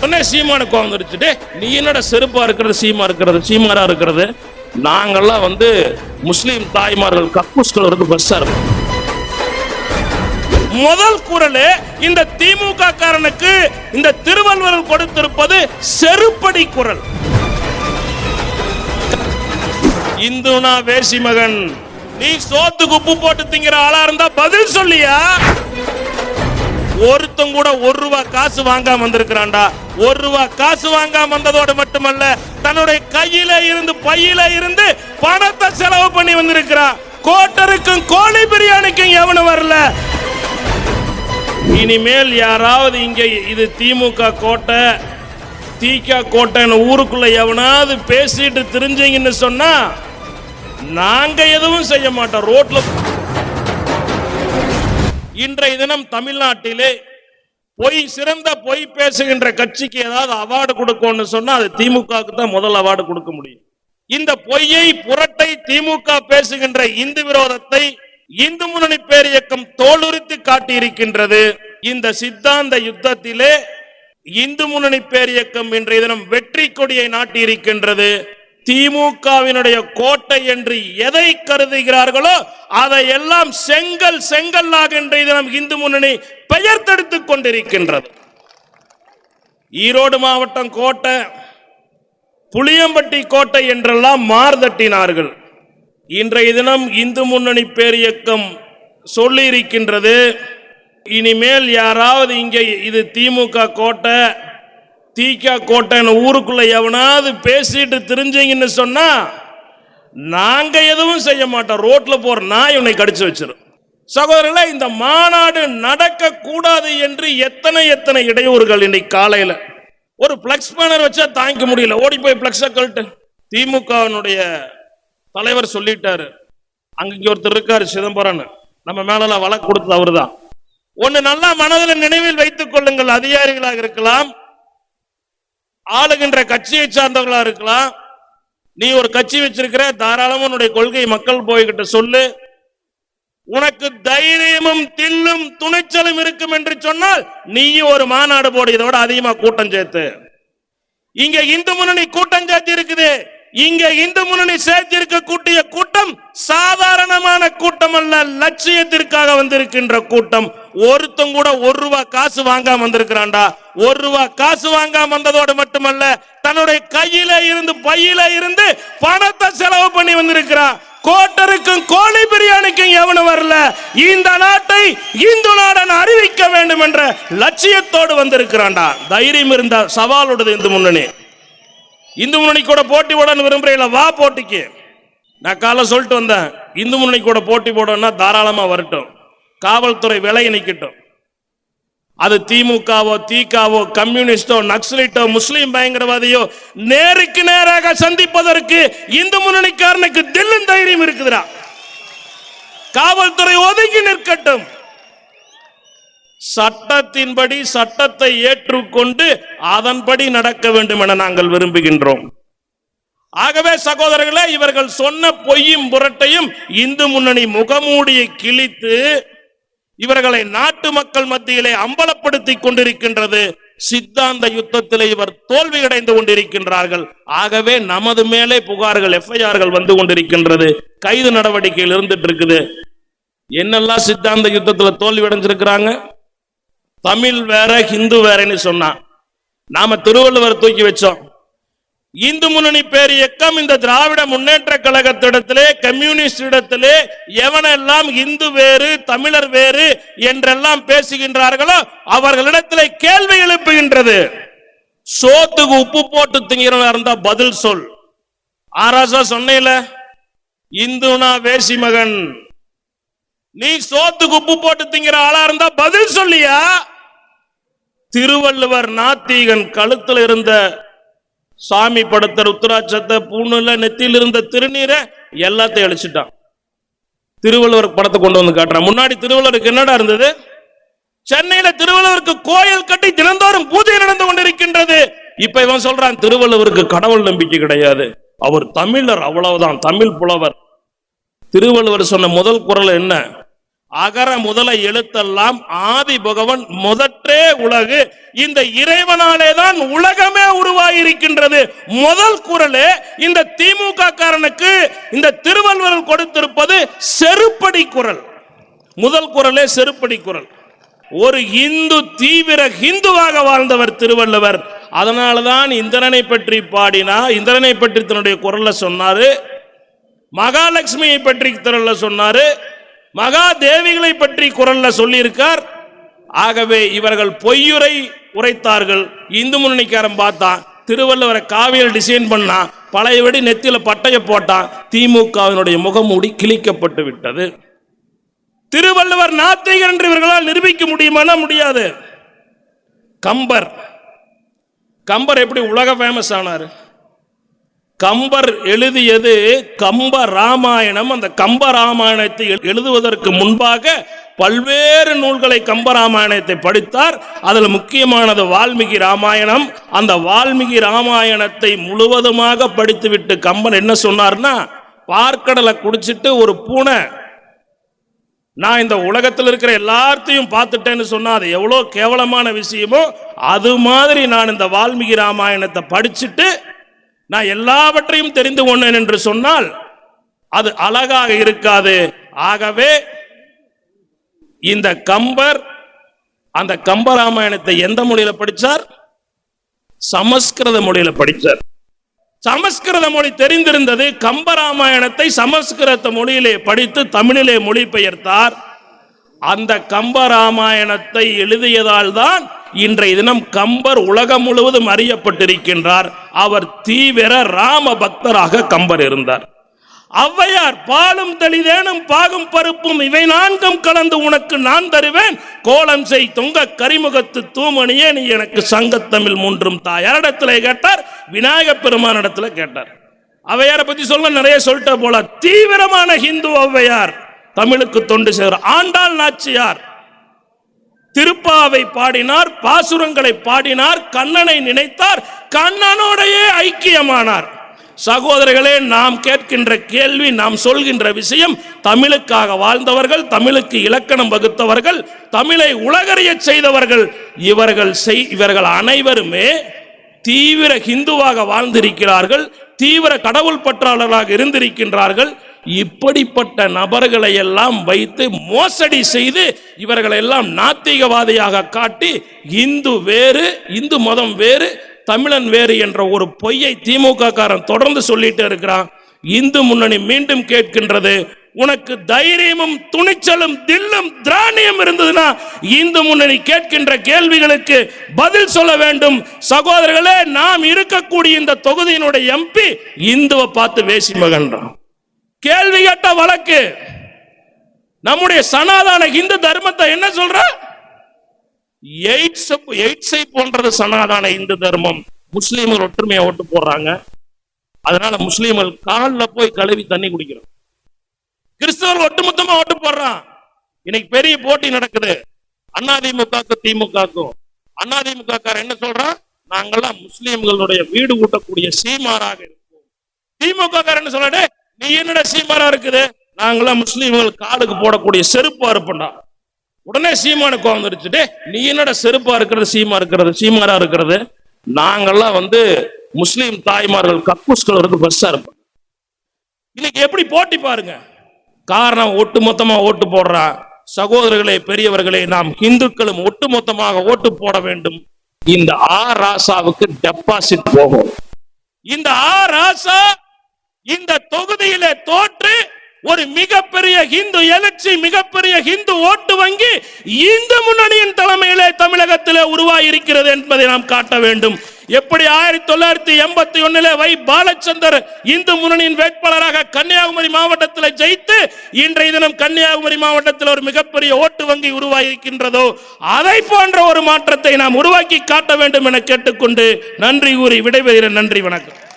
உடனே சீமானுக்கு வந்துருச்சுட்டு நீ என்னடா செருப்பா இருக்கிறது சீமா இருக்கிறது சீமாரா இருக்கிறது? நாங்கள்லாம் வந்து முஸ்லீம் தாய்மார்கள் கக்கூஸ்கள் இருந்து பஸ்ஸா இருக்கும் முதல் குரல் இந்த திமுக காரனுக்கு இந்த திருவள்ளுவர் கொடுத்திருப்பது செருப்படி குரல். இந்துனா வேசி மகன் நீ சோத்துக்கு உப்பு போட்டு திங்கிற ஆளா இருந்தா பதில் சொல்லியா? ஒருத்தன் கூட ஒரு ரூபா காசு வாங்காம வந்திருக்கிறான்டா. ஒரு ரூபா காசு வாங்காம வந்ததோடு மட்டுமல்ல தன்னுடைய கையில இருந்து பையில இருந்து பணத்தை செலவு பண்ணி வந்திருக்கிறான். கோட்டருக்கும் கோழி பிரியாணிக்கும் எவனும் வரல. இனிமேல் யாராவது இங்க இது திமுக கோட்டை தீக்கா கோட்டைன்னு ஊருக்குள்ள எவனாவது பேசிட்டு தெரிஞ்சீங்கன்னு சொன்னா நாங்க எதுவும் செய்ய மாட்டோம். ரோட்ல இன்றைய தினம் தமிழ்நாட்டிலே பொய் சிறந்த பொய் பேசுகின்ற கட்சிக்கு ஏதாவது அவார்டு கொடுக்கணும்னு சொன்னா அது திமுகவுக்கு தான் முதல் அவார்டு கொடுக்க முடியும். இந்த பொய்யை புரட்டை திமுக பேசுகின்ற இந்து விரோதத்தை இந்து முன்னணி பேர் இயக்கம் தோலுரித்து காட்டியிருக்கின்றது. இந்த சித்தாந்த யுத்தத்திலே இந்து முன்னணி பேர் இயக்கம் இன்றைய தினம் வெற்றி கொடியை நாட்டியிருக்கின்றது. திமுகவினுடைய கோட்டை என்று எதை கருதுகிறார்களோ அதை எல்லாம் செங்கல் செங்கல்லாக இன்றைய தினம் இந்து முன்னணி பெயர்த்தெடுத்துக் கொண்டிருக்கின்றது. ஈரோடு மாவட்டம் கோட்டை புளியம்பட்டி கோட்டை என்றெல்லாம் மார்தட்டினார்கள் இன்றைய தினம் இந்து முன்னணி பேரியக்கம் சொல்லியிருக்கின்றது. இனிமேல் யாராவது இங்கே இது திமுக கோட்டை தீக்கா கோட்டைன்னு ஊருக்குள்ள எவனாவது பேசிட்டு தெரிஞ்சீங்கன்னு சொன்னா நாங்க எதுவும் செய்ய மாட்டோம். ரோட்ல போற நாய் உன்னை கடிச்சு வச்சிடும் சகோதரர்களே இந்த மாநாடு நடக்க கூடாது என்று எத்தனை எத்தனை இடையூறுகள் இன்னைக்கு காலையில. ஒரு பிளக்ஸ் பேனர் வச்சா தாங்கிக்க முடியல. ஓடி போய் பிளக்ஸ கழட்டு. திமுகவினுடைய தலைவர் சொல்லிட்டாரு. அங்கே ஒருத்தர் இருக்காரு சிதம்பரம் நம்ம மேல வழக்கு கொடுத்தது அவர் தான் ஒன்று நல்லா மனதில் நினைவில் வைத்துக் கொள்ளுங்கள். அதிகாரிகளாக இருக்கலாம். ஆளுகின்ற கட்சியை சார்ந்தவர்களா இருக்கலாம். நீ ஒரு கட்சி வச்சிருக்கிற தாராளமா உன்னுடைய கொள்கை மக்கள் போய்கிட்ட சொல்லு. உனக்கு தைரியமும் தில்லும் துணிச்சலும் இருக்கும் என்று சொன்னால் நீயும் ஒரு மாநாடு போடு இதோட அதிகமா கூட்டம் சேர்த்து. இங்க இந்து முன்னணி கூட்டம் சேர்த்து இருக்குது. இங்க இந்து முன்னணி சேர்த்திருக்க கூட்டிய கூட்டம் சாதாரணமான கூட்டம் அல்ல லட்சியத்திற்காக வந்திருக்கின்ற கூட்டம். ஒருத்தன் கூட ஒரு ரூபா காசு வாங்காம வந்திருக்கிறான்டா. ஒரு ரூபா காசு வாங்காம வந்ததோடு மட்டுமல்ல தன்னுடைய கையில இருந்து பையில இருந்து பணத்தை செலவு பண்ணி வந்திருக்கிறான். கோட்டருக்கும் கோழி பிரியாணிக்கும் எவனும் வரல. இந்த நாட்டை இந்து நாடன் அறிவிக்க வேண்டும் என்ற லட்சியத்தோடு வந்திருக்கிறான்டா. தைரியம் இருந்தா சவாலோடது இந்து முன்னணி. இந்து முன்னணி கூட போட்டி போடன்னு விரும்புறீங்களா வா போட்டிக்கு. நான் காலை சொல்லிட்டு வந்தேன். இந்து முன்னணி கூட போட்டி போடணும்னா தாராளமா வரட்டும். காவல்துறை விலை நிற்கட்டும் அது திமுகவோ தீகாவோ கம்யூனிஸ்டோ நக்சலைட்டோ முஸ்லீம் பயங்கரவாதியோ நேருக்கு நேராக சந்திப்பதற்கு இந்து முன்னணிக்காரனுக்கு தில்லும் தைரியம் இருக்குதுடா. காவல்துறை ஒதுங்கி நிற்கட்டும். சட்டத்தின்படி சட்டத்தை ஏற்றுக்கொண்டு அதன்படி நடக்க வேண்டும் என நாங்கள் விரும்புகின்றோம். ஆகவே சகோதரர்களே இவர்கள் சொன்ன பொய்யும் புரட்டையும் இந்து முன்னணி முகமூடியை கிழித்து இவர்களை நாட்டு மக்கள் மத்தியிலே அம்பலப்படுத்தி கொண்டிருக்கின்றது. சித்தாந்த யுத்தத்திலே இவர் தோல்வி அடைந்து கொண்டிருக்கின்றார்கள். ஆகவே நமது மேலே புகார்கள் எஃப்ஐஆர்கள் வந்து கொண்டிருக்கின்றது. கைது நடவடிக்கையில் இருந்துட்டு இருக்குது. என்னெல்லாம் சித்தாந்த யுத்தத்தில் தோல்வி அடைஞ்சிருக்கிறாங்க? தமிழ் வேற ஹிந்து வேறன்னு சொன்னான். நாம திருவள்ளுவர் தூக்கி வச்சோம். இந்து முன்னணி பேர் இயக்கம் இந்த திராவிட முன்னேற்ற கழகத்திடத்திலே கம்யூனிஸ்ட் இடத்திலே எவனெல்லாம் இந்து வேறு தமிழர் வேறு என்றெல்லாம் பேசுகின்றார்களோ அவர்களிடத்திலே கேள்வி எழுப்புகின்றது. சோத்துக்கு உப்பு போட்டு திங்கிறவன் இருந்தா பதில் சொல். ஆராசா சொன்னேல இந்துனா வேசி மகன். நீ சோத்துக்கு உப்பு போட்டு திங்கிற ஆளா இருந்தா பதில் சொல்லியா? திருவள்ளுவர் நாத்திகன் கழுத்துல இருந்த சாமி படத்தை ருத்ராட்சத்தை பூணுல நெத்தியில் இருந்த திருநீரை எல்லாத்தையும் அழிச்சிட்டான். திருவள்ளுவர் படத்தை கொண்டு வந்து காட்டுறான். முன்னாடி திருவள்ளுவருக்கு என்னடா இருந்தது? சென்னையில திருவள்ளுவருக்கு கோயில் கட்டி தினந்தோறும் பூஜை நடந்து கொண்டிருக்கின்றது. இப்ப இவன் சொல்றான் திருவள்ளுவருக்கு கடவுள் நம்பிக்கை கிடையாது. அவர் தமிழர் அவ்வளவுதான் தமிழ் புலவர். திருவள்ளுவர் சொன்ன முதல் குரல் என்ன? அகர முதல எழுத்தெல்லாம் ஆதி பகவன் முதற் ஒன்றே உலகு. இந்த இறைவனாலே தான் உலகமே உருவாயிருக்கின்றது. முதல் குரலே இந்த திமுக காரனுக்கு இந்த திருவள்ளுவர் கொடுத்திருப்பது செருப்படி குரல். முதல் குரலே செருப்படி குரல். ஒரு இந்து தீவிர ஹிந்துவாக வாழ்ந்தவர் திருவள்ளுவர். அதனாலதான் இந்திரனை பற்றி பாடினா இந்திரனை பற்றி தன்னுடைய குரல்ல சொன்னாரு. மகாலட்சுமியை பற்றி குரல்ல சொன்னாரு. மகா தேவிகளை பற்றி குரல்ல சொல்லியிருக்கார். ஆகவே இவர்கள் பொய்யுரை உரைத்தார்கள். இந்து முன்னணிக்காரன் பார்த்தான் திருவள்ளுவரை காவியல் டிசைன் பண்ணான் பழையபடி நெத்தியில பட்டையை போட்டான் திமுகவினுடைய முகமூடி கிழிக்கப்பட்டு விட்டது. திருவள்ளுவர் நாத்திகர் என்று இவர்களால் நிரூபிக்க முடியுமானா முடியாது. கம்பர். கம்பர் எப்படி உலக ஃபேமஸ் ஆனார்? கம்பர் எழுதியது கம்ப ராமாயணம். அந்த கம்ப ராமாயணத்தை எழு- எழுதுவதற்கு முன்பாக பல்வேறு நூல்களை கம்பராமாயணத்தை படித்தார். அதில் முக்கியமானது வால்மீகி ராமாயணம். அந்த வால்மீகி ராமாயணத்தை முழுவதுமாக படித்துவிட்டு கம்பன் என்ன சொன்னார்னா பார்க்கடலை குடிச்சிட்டு ஒரு பூனை நான் இந்த உலகத்தில் இருக்கிற எல்லாத்தையும் பார்த்துட்டேன்னு சொன்னால் அது எவ்வளோ கேவலமான விஷயமோ அது மாதிரி நான் இந்த வால்மீகி ராமாயணத்தை படிச்சுட்டு நான் எல்லாவற்றையும் தெரிந்து கொண்டேன் என்று சொன்னால் அது அழகாக இருக்காது. ஆகவே இந்த கம்பர் அந்த கம்பராமாயணத்தை எந்த மொழியில படிச்சார்? சமஸ்கிருத மொழியில படிச்சார். சமஸ்கிருத மொழி தெரிந்திருந்தது கம்பராமாயணத்தை சமஸ்கிருத மொழியிலே படித்து தமிழிலே மொழிபெயர்த்தார். அந்த கம்பராமாயணத்தை எழுதியதால் தான் இன்றைய தினம் கம்பர் உலகம் முழுவதும் அறியப்பட்டிருக்கின்றார். அவர் தீவிர ராம பக்தராக கம்பர் இருந்தார். ஔவையார் பாலும் தெளிதேனும் பாகும் பருப்பும் இவை நான்கும் கலந்து உனக்கு நான் தருவேன். கோலம் செய் தொங்க கரிமுகத்து தூமணியே நீ எனக்கு சங்கத்தமிழ் மூன்றும் தாயாரிடத்தில் யாரிடத்துல கேட்டார்? விநாயக பெருமான் இடத்துல கேட்டார். ஔவையாரை பத்தி சொல்ல நிறைய சொல்லிட்ட போல தீவிரமான ஹிந்து ஔவையார் தமிழுக்கு தொண்டு செய்கிறார் ஆண்டாள் நாச்சியார் திருப்பாவை பாடினார் பாசுரங்களை பாடினார் கண்ணனை நினைத்தார் கண்ணனோடையே ஐக்கியமானார். சகோதரர்களே நாம் கேட்கின்ற கேள்வி நாம் சொல்கின்ற விஷயம் தமிழுக்காக வாழ்ந்தவர்கள் தமிழுக்கு இலக்கணம் வகுத்தவர்கள் தமிழை உலகறியச் செய்தவர்கள். இவர்கள் செய் இவர்கள் அனைவருமே தீவிர ஹிந்துவாக வாழ்ந்திருக்கிறார்கள் தீவிர கடவுள் பற்றாளர்களாக இருந்திருக்கின்றார்கள். இப்படிப்பட்ட நபர்களை எல்லாம் வைத்து மோசடி செய்து இவர்களெல்லாம் நாத்திகவாதியாக காட்டி இந்து வேறு இந்து மதம் வேறு தமிழன் வேறு என்ற ஒரு பொய்யை திமுக காரன் தொடர்ந்து சொல்லிட்டு இருக்கிறான். இந்து முன்னணி மீண்டும் கேட்கின்றது உனக்கு தைரியமும் துணிச்சலும் தில்லும் திராணியம் இருந்ததுன்னா இந்து முன்னணி கேட்கின்ற கேள்விகளுக்கு பதில் சொல்ல வேண்டும். சகோதரர்களே நாம் இருக்கக்கூடிய இந்த தொகுதியினுடைய எம்பி இந்துவை பார்த்து வேசி மகன்றான். கேள்வி கேட்ட வழக்கு நம்முடைய சனாதன இந்து தர்மத்தை என்ன சொல்ற? எய்ட்ஸ் எய்ட்ஸை போன்றது சனாதான இந்து தர்மம். முஸ்லீம்கள் ஒற்றுமையா ஓட்டு போடுறாங்க. அதனால முஸ்லீம்கள் காலில் போய் கழுவி தண்ணி குடிக்கிறோம் கிறிஸ்தவர்கள் ஒட்டுமொத்தமா ஓட்டு போடுறான். இன்னைக்கு பெரிய போட்டி நடக்குது. அதிமுகக்கும் திமுகக்கும் அதிமுக என்ன சொல்றான்? நாங்கெல்லாம் முஸ்லீம்களுடைய வீடு ஊட்டக்கூடிய சீமாராக இருக்கும். திமுக என்ன சொல்றே நீ என்னடா சீமாரா இருக்குது? நாங்களாம் முஸ்லீம்கள் காலுக்கு போடக்கூடிய செருப்பா இருப்போம்டா உடனே சீமானுக்கு வந்துருச்சு. "டேய், நீ என்னடா செருப்பா இருக்கிறது சீமா இருக்கிறது சீமாரா இருக்கிறது? நாங்கெல்லாம் வந்து முஸ்லீம் தாய்மார்கள் கக்கூஸ்கள் இருந்து பெருசா இருப்போம். இன்னைக்கு எப்படி போட்டி பாருங்க. காரணம் ஒட்டு மொத்தமா ஓட்டு போடுறான் சகோதரர்களே பெரியவர்களே நாம் இந்துக்களும் ஒட்டுமொத்தமாக ஓட்டு போட வேண்டும். இந்த ஆ ராசாவுக்கு டெபாசிட் போகும். இந்த ஆ ராசா இந்த தொகுதியில தோற்று ஒரு மிகப்பெரிய ஹிந்து எழுச்சி மிகப்பெரிய ஹிந்து ஓட்டு வங்கி இந்து முன்னணியின் தலைமையிலே தமிழகத்திலே உருவாகி இருக்கிறது என்பதை நாம் காட்ட வேண்டும். எப்படி ஆயிரத்தி தொள்ளாயிரத்தி எண்பத்தி ஒண்ணுல வை பாலச்சந்தர் இந்து முன்னணியின் வேட்பாளராக கன்னியாகுமரி மாவட்டத்தில் ஜெயித்து இன்றைய தினம் கன்னியாகுமரி மாவட்டத்தில் ஒரு மிகப்பெரிய ஓட்டு வங்கி உருவாகியிருக்கின்றதோ அதை போன்ற ஒரு மாற்றத்தை நாம் உருவாக்கி காட்ட வேண்டும் என கேட்டுக்கொண்டு நன்றி கூறி விடைபெறுகிறேன். நன்றி வணக்கம்.